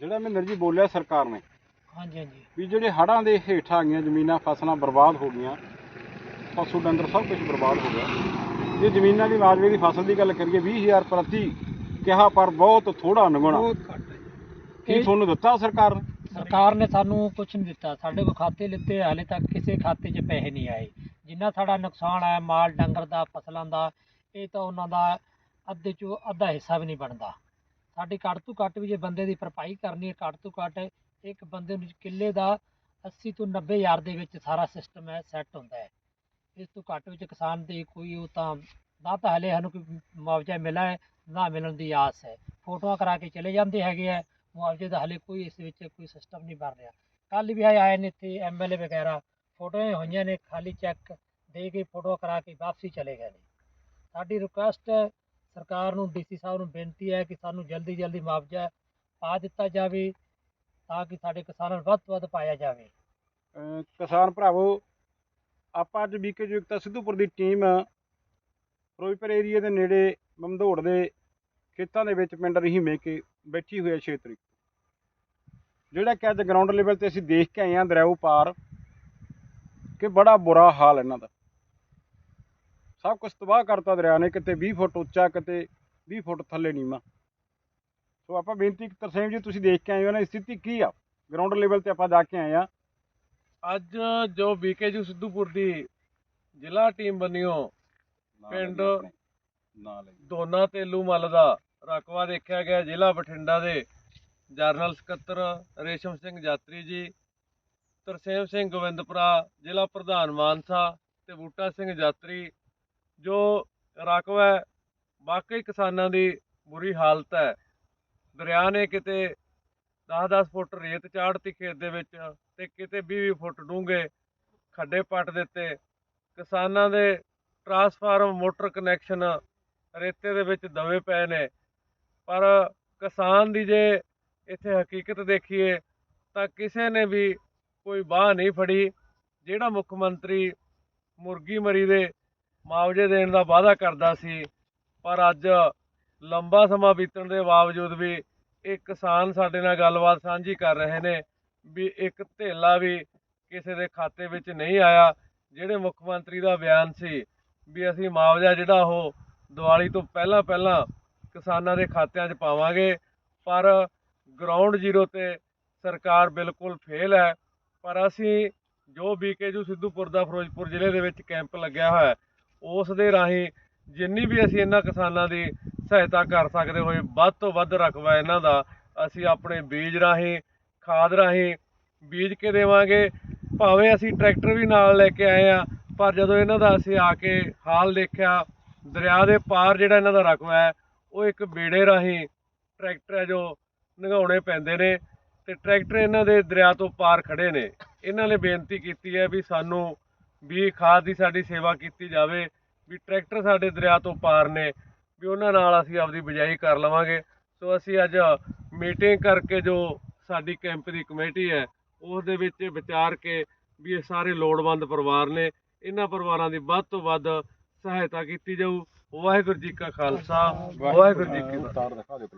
ਜਿਹੜਾ ਮਹਿੰਦਰ ਜੀ ਬੋਲਿਆ ਸਰਕਾਰ ਨੇ ਹਾਂਜੀ ਹਾਂਜੀ। ਵੀ ਜਿਹੜੇ ਹੜ੍ਹਾਂ ਦੇ ਹੇਠਾਂ ਆ ਗਈਆਂ ਜ਼ਮੀਨਾਂ ਫਸਲਾਂ ਬਰਬਾਦ ਹੋ ਗਈਆਂ ਪਸ਼ੂ ਡੰਗਰ ਸਭ ਕੁਝ ਬਰਬਾਦ ਹੋ ਗਿਆ। ਜੇ ਜ਼ਮੀਨਾਂ ਦੀ ਮਾਜਵੇ ਦੀ ਫਸਲ ਦੀ ਗੱਲ ਕਰੀਏ 20000 ਪ੍ਰਤੀ ਕਿਹਾ ਪਰ ਬਹੁਤ ਥੋੜਾ ਨਗਣਾ। ਬਹੁਤ ਘੱਟ ਕੀ ਤੁਹਾਨੂੰ ਦਿੱਤਾ ਸਰਕਾਰ ਨੇ? ਸਰਕਾਰ ਨੇ ਸਾਨੂੰ ਕੁਝ ਨਹੀਂ ਦਿੱਤਾ। ਸਾਡੇ ਕੋਲ ਖਾਤੇ ਲਿੱਤੇ ਹਾਲੇ ਤੱਕ ਕਿਸੇ ਖਾਤੇ 'ਚ ਪੈਸੇ ਨਹੀਂ ਆਏ। ਜਿੰਨਾ ਸਾਡਾ ਨੁਕਸਾਨ ਆਇਆ ਮਾਲ ਡੰਗਰ ਦਾ ਫਸਲਾਂ ਦਾ ਇਹ ਤਾਂ ਉਹਨਾਂ ਦਾ ਅੱਧੇ 'ਚੋਂ ਅੱਧਾ ਹਿੱਸਾ ਵੀ ਨਹੀਂ ਬਣਦਾ। ਸਾਡੀ ਘੱਟ ਤੋਂ ਘੱਟ ਵੀ ਜੇ ਬੰਦੇ ਦੀ ਭਰਪਾਈ ਕਰਨੀ ਹੈ, ਘੱਟ ਤੋਂ ਘੱਟ ਇੱਕ ਬੰਦੇ ਨੂੰ ਕਿੱਲੇ ਦਾ 80 ਤੋਂ 90 ਹਜ਼ਾਰ ਦੇ ਵਿੱਚ ਸਾਰਾ ਸਿਸਟਮ ਹੈ ਸੈੱਟ ਹੁੰਦਾ ਹੈ। ਇਸ ਤੋਂ ਘੱਟ ਵਿੱਚ ਕਿਸਾਨ ਦੀ ਕੋਈ ਉਹ ਤਾਂ ਨਾ ਤਾਂ ਹਲੇ ਸਾਨੂੰ ਕੋਈ ਮੁਆਵਜ਼ਾ ਮਿਲਾ ਹੈ, ਨਾ ਮਿਲਣ ਦੀ ਆਸ ਹੈ। ਫੋਟੋਆਂ ਕਰਾ ਕੇ ਚਲੇ ਜਾਂਦੇ ਹੈਗੇ ਆ ਮੁਆਵਜ਼ੇ ਦਾ ਹਲੇ ਕੋਈ ਇਸ ਵਿੱਚ ਕੋਈ ਸਿਸਟਮ ਨਹੀਂ ਬਣ ਰਿਹਾ। ਕੱਲ ਵੀ ਆਏ ਨੇ ਇੱਥੇ ਐਮਐਲਏ ਵਗੈਰਾ, ਫੋਟੋਆਂ ਹੋਈਆਂ ਨੇ, ਖਾਲੀ ਚੈੱਕ ਦੇ ਕੇ ਫੋਟੋ ਕਰਾ ਕੇ ਵਾਪਸੀ ਚਲੇ ਗਏ ਨੇ। ਸਾਡੀ ਰਿਕੁਐਸਟ ਹੈ ਸਰਕਾਰ ਨੂੰ ਡੀਸੀ ਸਾਹਿਬ ਨੂੰ ਬੇਨਤੀ ਹੈ ਕਿ ਸਾਨੂੰ ਜਲਦੀ ਜਲਦੀ ਮੁਆਵਜ਼ਾ ਪਾ ਦਿੱਤਾ ਜਾਵੇ ਤਾਂ ਕਿ ਸਾਡੇ ਕਿਸਾਨਾਂ ਨੂੰ ਵੱਧ ਤੋਂ ਵੱਧ ਪਾਇਆ ਜਾਵੇ। ਅਹ ਕਿਸਾਨ ਭਰਾਵੋ, ਆਪਾਂ ਅੱਜ ਬੀਕੇ ਜੁਗਤਾ ਸਿੱਧੂਪੁਰ ਦੀ ਟੀਮ ਫਿਰੋਜ਼ਪੁਰ ਏਰੀਏ ਦੇ ਨੇੜੇ ਮਮਦੋੜ ਦੇ ਖੇਤਾਂ ਦੇ ਵਿੱਚ ਪਿੰਡ ਰਹੀਮੇ ਕੇ ਬੈਠੀ ਹੋਈ ਹੈ 6 ਤਰੀਕ ਜਿਹੜਾ ਕਿ ਅੱਜ ਗਰਾਊਂਡ ਲੈਵਲ ਤੇ ਅਸੀਂ ਦੇਖ ਕੇ ਆਏ ਹਾਂ ਦਰਿਆਓ ਪਾਰ ਕਿ ਬੜਾ ਬੁਰਾ ਹਾਲ ਇਹਨਾਂ ਦਾ। ਸਭ ਕੁਝ ਤਬਾਹ ਕਰਤਾ ਦਰਿਆ ਨੇ ਕਿਤੇ 20 ਫੁੱਟ ਉੱਚਾ ਕਿਤੇ 20 ਫੁੱਟ ਥੱਲੇ ਨੀਵਾਂ। ਸੋ ਆਪਾਂ ਬੇਨਤੀ ਤਰਸੇਮ ਜੀ ਤੁਸੀਂ ਦੇਖ ਕੇ ਆਏ ਹੋ ਨਾ ਸਥਿਤੀ ਕੀ ਆ? ਗਰਾਊਂਡ ਲੈਵਲ ਤੇ ਆਪਾਂ ਜਾ ਕੇ ਆਏ ਆ ਅੱਜ ਜੋ ਬੀਕੇਯੂ ਸਿੱਧੂਪੁਰ ਦੀ ਜ਼ਿਲ੍ਹਾ ਟੀਮ ਬਣੀਓ ਪਿੰਡ ਦੋਨਾ ਤੇਲੂ ਮੱਲ ਦਾ ਰਕਵਾ ਦੇਖਿਆ ਗਿਆ ਜ਼ਿਲ੍ਹਾ ਬਠਿੰਡਾ ਦੇ ਜਰਨਲ ਸਕੱਤਰ ਰੇਸ਼ਮ ਸਿੰਘ ਯਾਤਰੀ ਜੀ ਤਰਸੇਮ ਸਿੰਘ ਗੋਬਿੰਦਪੁਰਾ ਜ਼ਿਲ੍ਹਾ ਪ੍ਰਧਾਨ ਮਾਨਸਾ ਤੇ ਬੂਟਾ ਸਿੰਘ ਯਾਤਰੀ ਜੋ ਰਕਵਾ ਹੈ, ਵਾਕਈ ਕਿਸਾਨਾਂ ਦੀ ਬੁਰੀ ਹਾਲਤ ਹੈ। ਦਰਿਆ ਨੇ ਕਿਤੇ 10-10 ਫੁੱਟ ਰੇਤ ਚਾੜਤੀ ਖੇਤ ਦੇ ਵਿੱਚ ਤੇ ਕਿਤੇ 20-20 ਫੁੱਟ ਡੂੰਘੇ ਖੱਡੇ ਪੱਟ ਦਿੱਤੇ। ਕਿਸਾਨਾਂ ਦੇ ਟਰਾਂਸਫਾਰਮ ਮੋਟਰ ਕਨੈਕਸ਼ਨ ਰੇਤੇ ਦੇ ਵਿੱਚ ਦਵੇ ਪਏ ਨੇ। ਪਰ ਕਿਸਾਨ ਦੀ ਜੇ ਇੱਥੇ ਹਕੀਕਤ ਦੇਖੀਏ ਤਾਂ ਕਿਸੇ ਨੇ ਵੀ ਕੋਈ ਬਾਹ ਨਹੀਂ ਫੜੀ ਜਿਹੜਾ ਮੁੱਖ ਮੰਤਰੀ ਮੁਰਗੀ ਮਰੀ ਦੇ ਮੁਆਵਜ਼ੇ ਦੇਣ ਦਾ ਵਾਅਦਾ ਕਰਦਾ ਸੀ। ਪਰ ਅੱਜ ਲੰਬਾ ਸਮਾਂ ਬੀਤਣ ਦੇ ਬਾਵਜੂਦ ਵੀ ਇਹ ਕਿਸਾਨ ਸਾਡੇ ਨਾਲ ਗੱਲਬਾਤ ਸਾਂਝੀ ਕਰ ਰਹੇ ਨੇ ਵੀ ਇੱਕ ਧੇਲਾ ਵੀ ਕਿਸੇ ਦੇ ਖਾਤੇ ਵਿੱਚ ਨਹੀਂ ਆਇਆ, ਜਿਹੜੇ ਮੁੱਖ ਮੰਤਰੀ ਦਾ ਬਿਆਨ ਸੀ ਵੀ ਅਸੀਂ ਮੁਆਵਜ਼ਾ ਜਿਹੜਾ ਉਹ ਦੀਵਾਲੀ ਤੋਂ ਪਹਿਲਾਂ ਪਹਿਲਾਂ ਕਿਸਾਨਾਂ ਦੇ ਖਾਤਿਆਂ 'ਚ ਪਾਵਾਂਗੇ, ਪਰ ਗਰਾਊਂਡ ਜ਼ੀਰੋ ਤੇ ਸਰਕਾਰ ਬਿਲਕੁਲ ਫੇਲ ਹੈ। ਪਰ ਅਸੀਂ ਜੋ ਬੀਕੇਜੂ ਸਿੱਧੂਪੁਰ ਦਾ ਫਿਰੋਜ਼ਪੁਰ ਜ਼ਿਲ੍ਹੇ ਦੇ ਵਿੱਚ ਕੈਂਪ ਲੱਗਿਆ ਹੋਇਆ ਉਸ ਦੇ ਰਾਹੀਂ ਜਿੰਨੀ ਵੀ ਅਸੀਂ ਇਹਨਾਂ ਕਿਸਾਨਾਂ ਦੀ ਸਹਾਇਤਾ ਕਰ ਸਕਦੇ ਹੋਏ, ਵੱਧ ਤੋਂ ਵੱਧ ਰਕਬਾ ਇਹਨਾਂ ਦਾ, ਅਸੀਂ ਆਪਣੇ ਬੀਜ ਰਾਹੀਂ, ਖਾਦ ਰਾਹੀਂ ਬੀਜ ਕੇ ਦੇਵਾਂਗੇ। ਭਾਵੇਂ ਅਸੀਂ ਟਰੈਕਟਰ ਵੀ ਨਾਲ ਲੈ ਕੇ ਆਏ ਆ ਪਰ ਜਦੋਂ ਇਹਨਾਂ ਦਾ ਅਸੀਂ ਆ ਕੇ ਹਾਲ ਦੇਖਿਆ, ਦਰਿਆ ਦੇ ਪਾਰ ਜਿਹੜਾ ਇਹਨਾਂ ਦਾ ਰਕਬਾ ਹੈ, ਉਹ ਇੱਕ ਬੇੜੇ ਰਾਹੀਂ ਟਰੈਕਟਰ ਹੈ ਜੋ ਨਗਾਉਣੇ ਪੈਂਦੇ ਨੇ ਤੇ ਟਰੈਕਟਰ ਇਹਨਾਂ ਦੇ ਦਰਿਆ ਤੋਂ ਪਾਰ ਖੜੇ ਨੇ। ਇਹਨਾਂ ਨੇ ਬੇਨਤੀ ਕੀਤੀ ਹੈ ਵੀ ਸਾਨੂੰ ਵੀ ਖਾਦ ਦੀ ਸਾਡੀ ਸੇਵਾ ਕੀਤੀ ਜਾਵੇ ਵੀ ਟਰੈਕਟਰ ਸਾਡੇ ਦਰਿਆ ਤੋਂ ਪਾਰ ਨੇ ਵੀ ਉਹਨਾਂ ਨਾਲ ਅਸੀਂ ਆਪਦੀ ਬਿਜਾਈ ਕਰ ਲਵਾਂਗੇ। ਸੋ ਅਸੀਂ ਅੱਜ ਮੀਟਿੰਗ ਕਰਕੇ ਜੋ ਸਾਡੀ ਕੈਂਪ ਦੀ ਕਮੇਟੀ ਹੈ ਉਸ ਦੇ ਵਿੱਚ ਵਿਚਾਰ ਕੇ ਵੀ ਇਹ ਸਾਰੇ ਲੋੜਵੰਦ ਪਰਿਵਾਰ ਨੇ ਇਹਨਾਂ ਪਰਿਵਾਰਾਂ ਦੀ ਵੱਧ ਤੋਂ ਵੱਧ ਸਹਾਇਤਾ ਕੀਤੀ ਜਾਊ। ਵਾਹਿਗੁਰੂ ਜੀ ਕਾ ਖਾਲਸਾ ਵਾਹਿਗੁਰੂ ਜੀ ਕੀ ਫਤਿਹ।